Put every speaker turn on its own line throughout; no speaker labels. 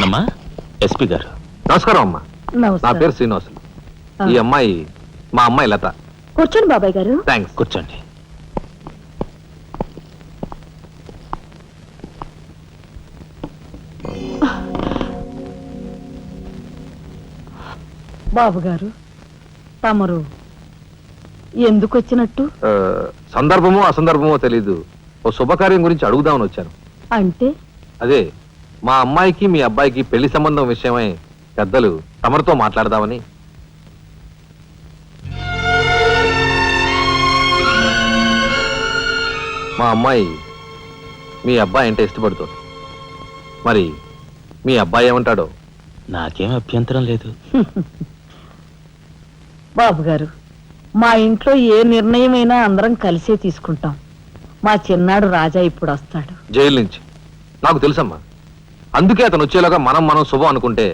నానమ్మా ఎస్పీ గారు.
నమస్కారం అమ్మా. నా
నమస్కారం
పేరు శ్రీనివాసులు ఈ అమ్మాయి మా అమ్మాయి లత.
కూర్చోండి బాబాయ్ గారు.
థ్యాంక్స్
కూర్చోండి.
బాబు గారు తమరు ఎందుకు వచ్చినట్టు?
ఆ, సందర్భమో అసందర్భమో తెలీదు. ఓ శుభకార్యం గురించి అడుగుదామని వచ్చాను.
అంటే?
అదే మా అమ్మాయికి మీ అబ్బాయికి పెళ్ళి సంబంధం విషయమై పెద్దలు తమరితో మాట్లాడదామని. మా అమ్మాయి మీ అబ్బాయి అంటే ఇష్టపడుతుంది. మరి మీ అబ్బాయి ఏమంటాడో?
నాకేం అభ్యంతరం లేదు.
బాబు గారు మా ఇంట్లో ఏ నిర్ణయమైనా అందరం కలిసే తీసుకుంటాం. మా చిన్నాడు రాజా ఇప్పుడు వస్తాడు
జైలు నుంచి. నాకు తెలుసమ్మా అందుకే అతను వచ్చేలాగా మనం మనం శుభం అనుకుంటే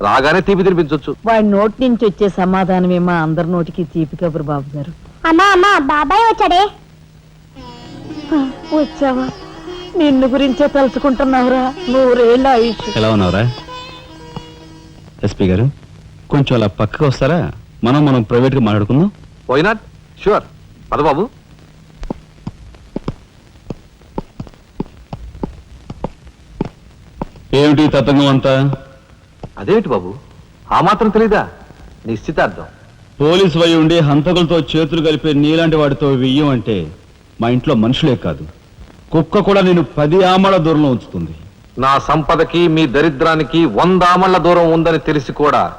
రాగానే తీపి తినిపించవచ్చు
వాడి నోటి నుంచి వచ్చే సమాధానమే మా అందరి నోటికి తీపి కబురు బాబు గారు.
అమ్మా అమ్మా బాబాయ్ వచ్చాడే?
వచ్చావా? నిన్ను గురించే తలుచుకుంటున్నావురా నూరేళ్ళ ఆయుష్.
ఎలా ఉన్నావురా? ఎస్పీ గారు కొంచెం అలా పక్కకు వస్తారా? మనం మనం ప్రైవేట్గా మాట్లాడుకుందాం.
వై నాట్ షూర్ పదబాబు
ఏమిటి తతంగం అంతా?
అదేమిటి బాబు? ఆ మాత్రం తెలీదా? నిశ్చితార్థం.
పోలీసు వై ఉండి హంతకులతో చేతులు కలిపే నీలాంటి వాడితో వెయ్యం అంటే మా ఇంట్లో మనుషులే కాదు. కుక్క కూడా నేను పది ఆమల దూరంలో ఉంచుతుంది.
నా సంపదకి మీ దరిద్రానికి వంద ఆమళ్ళ దూరం ఉందని తెలిసి కూడా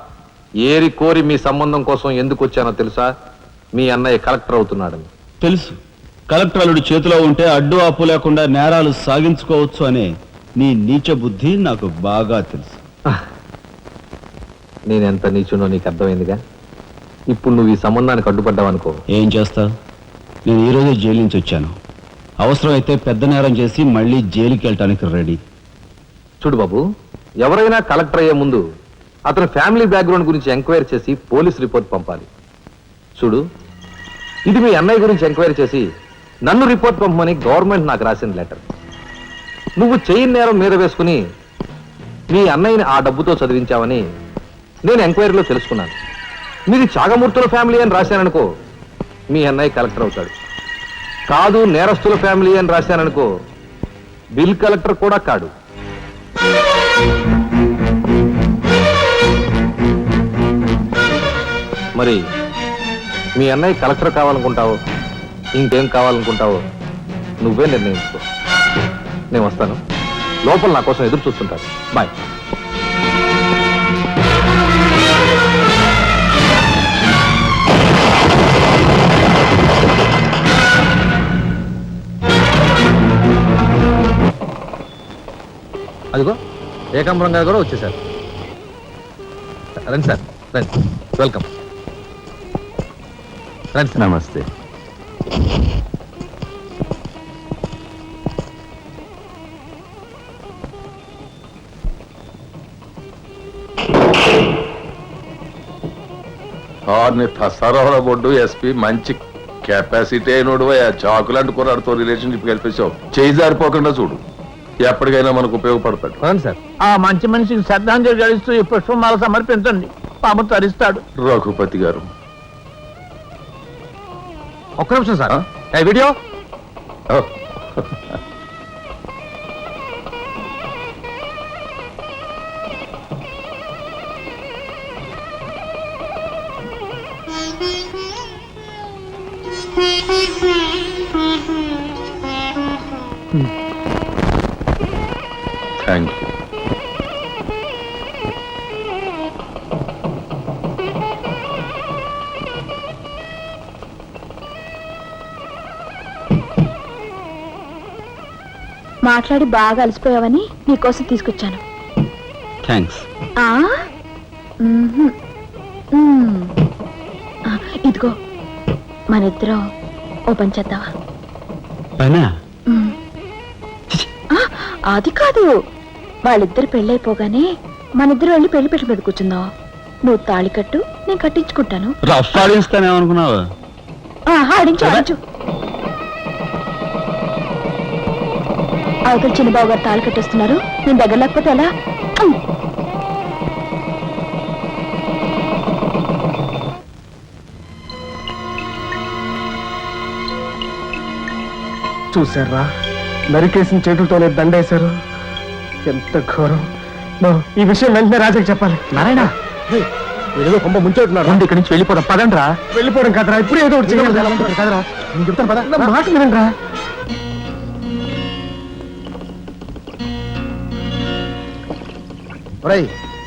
ఏరి కోరి మీ సంబంధం కోసం ఎందుకు వచ్చానో తెలుసా? మీ అన్నయ్య కలెక్టర్ అవుతున్నాడని.
తెలుసు. కలెక్టర్ అల్లుడు చేతిలో ఉంటే అడ్డు ఆపు లేకుండా నేరాలు సాగించుకోవచ్చు అనే నీ నీచ బుద్ధి నాకు బాగా తెలుసు.
నేనెంత నీచునో నీకు అర్థమైందిగా? ఇప్పుడు నువ్వు ఈ సంబంధానికి అడ్డుపడ్డావనుకో.
ఏం చేస్తా? నేను ఈ రోజే జైలు నుంచి వచ్చాను. అవసరమైతే పెద్ద నేరం చేసి మళ్ళీ జైలుకి వెళ్ళటానికి రెడీ.
చూడు బాబు ఎవరైనా కలెక్టర్ అయ్యే ముందు అతని ఫ్యామిలీ బ్యాక్గ్రౌండ్ గురించి ఎంక్వైరీ చేసి పోలీస్ రిపోర్ట్ పంపాలి. చూడు ఇది మీ అన్నయ్య గురించి ఎంక్వైరీ చేసి నన్ను రిపోర్ట్ పంపమని గవర్నమెంట్ నాకు రాసిన లెటర్. నువ్వు చెయ్యి నేరం మీద వేసుకుని మీ అన్నయ్యని ఆ డబ్బుతో చదివించావని నేను ఎంక్వైరీలో తెలుసుకున్నాను. మీది చాగమూర్తుల ఫ్యామిలీ అని రాశాననుకో మీ అన్నయ్య కలెక్టర్ అవుతాడు. కాదు నేరస్తుల ఫ్యామిలీ అని రాశాననుకో బిల్ కలెక్టర్ కూడా కాడు. మరి మీ అన్నయ్య కలెక్టర్ కావాలనుకుంటావో ఇంకేం కావాలనుకుంటావో నువ్వే నిర్ణయించుకో. నేను వస్తాను. లోపల నా కోసం ఎదురు చూస్తుంటాను బాయ్ అదిగో ఏకాంబరం గారు కూడా వచ్చేసారు. రండి సార్ రండి. వెల్కమ్ రండి సార్.
నమస్తే.
ఆర్ని తసారాల బొడ్డు ఎస్పీ మంచి కెపాసిటీ అయినోడు చాకులాంటి కుర్రాడితో రిలేషన్షిప్ కల్పించావు చేయి జారిపోకుండా చూడు. ఎప్పటికైనా మనకు ఉపయోగపడతాడు.
రండి సార్.
ఆ మంచి మనిషికి శ్రద్ధాంజలి గడిస్తూ ఈ పుష్పమాల సమర్పించండి. పాము తరిస్తాడు.
రఘుపతి గారు.
ఒక్క నిమిషం సార్. వీడియో?
థ్యాంక్ యూ
మాట్లాడి బాగా అలసిపోయావని నీకోసం తీసుకొచ్చాను.
థ్యాంక్స్
ఇదిగో మన ఇద్దరం ఓ పని? చేద్దావా
పైనా
అది కాదు. వాళ్ళిద్దరు పెళ్ళైపోగానే మన ఇద్దరు వెళ్ళి పెళ్ళి పెట్టు మీద కూర్చుందాం. నువ్వు తాళి కట్టు నేను కట్టించుకుంటాను.
రఫ్ ఆడిస్తానేమనుకున్నావా
ఆ, ఆడించు ఆడించు. అవతల చిన్నబాబు గారు తాళి కట్టేస్తున్నారు. నేను దగ్గర లేకపోతే ఎలా?
చూసారా నరికేసిన చేతులతోనే దండేశారు. ఎంత ఘోరం. నో, ఈ విషయం వెంటనే రాజాకి చెప్పాలి.
నారాయణ!
ఏదో కొంప ముంచెట్టున్నాడు
ముందు ఇక్కడి నుంచి వెళ్ళిపోదాం పదండి రా
వెళ్ళిపోవడం కదరా ఇప్పుడు ఏదో ఒకటి చేయాలి. కదరా. నేను చెప్తాను పద. మాట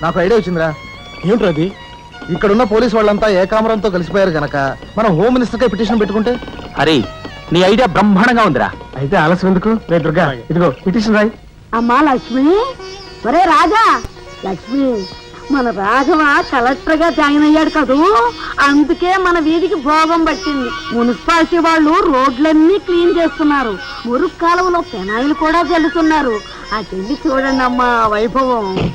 నాకు ఐడియా వచ్చిందిరా.
ఏమిట్రా అది?
ఇక్కడున్న పోలీస్ వాళ్ళంతా ఏకామరంతో కలిసిపోయారు గనక. మనం హోమ్ మినిస్టర్కే పిటిషన్ పెట్టుకుంటే?
హరి నీ ఐడియా బ్రహ్మాండంగా ఉందిరా.
అయితే ఆలస్యం ఎందుకు? రే దుర్గా ఇదిగో పిటిషన్ రాయి.
అమ్మా లక్ష్మి. ఒరే రాజా. లక్ష్మి మన రాఘవ కలెక్టర్గా జాయిన్ అయ్యాడు కదూ? అందుకే మన వీధికి భోగం పట్టింది. మున్సిపాలిటీ వాళ్ళు రోడ్లన్నీ క్లీన్ చేస్తున్నారు. మురుగు కాలువలో పెనాయిలు కూడా చల్లుతున్నారు ఆ చెల్లి చూడండి అమ్మా వైభవం.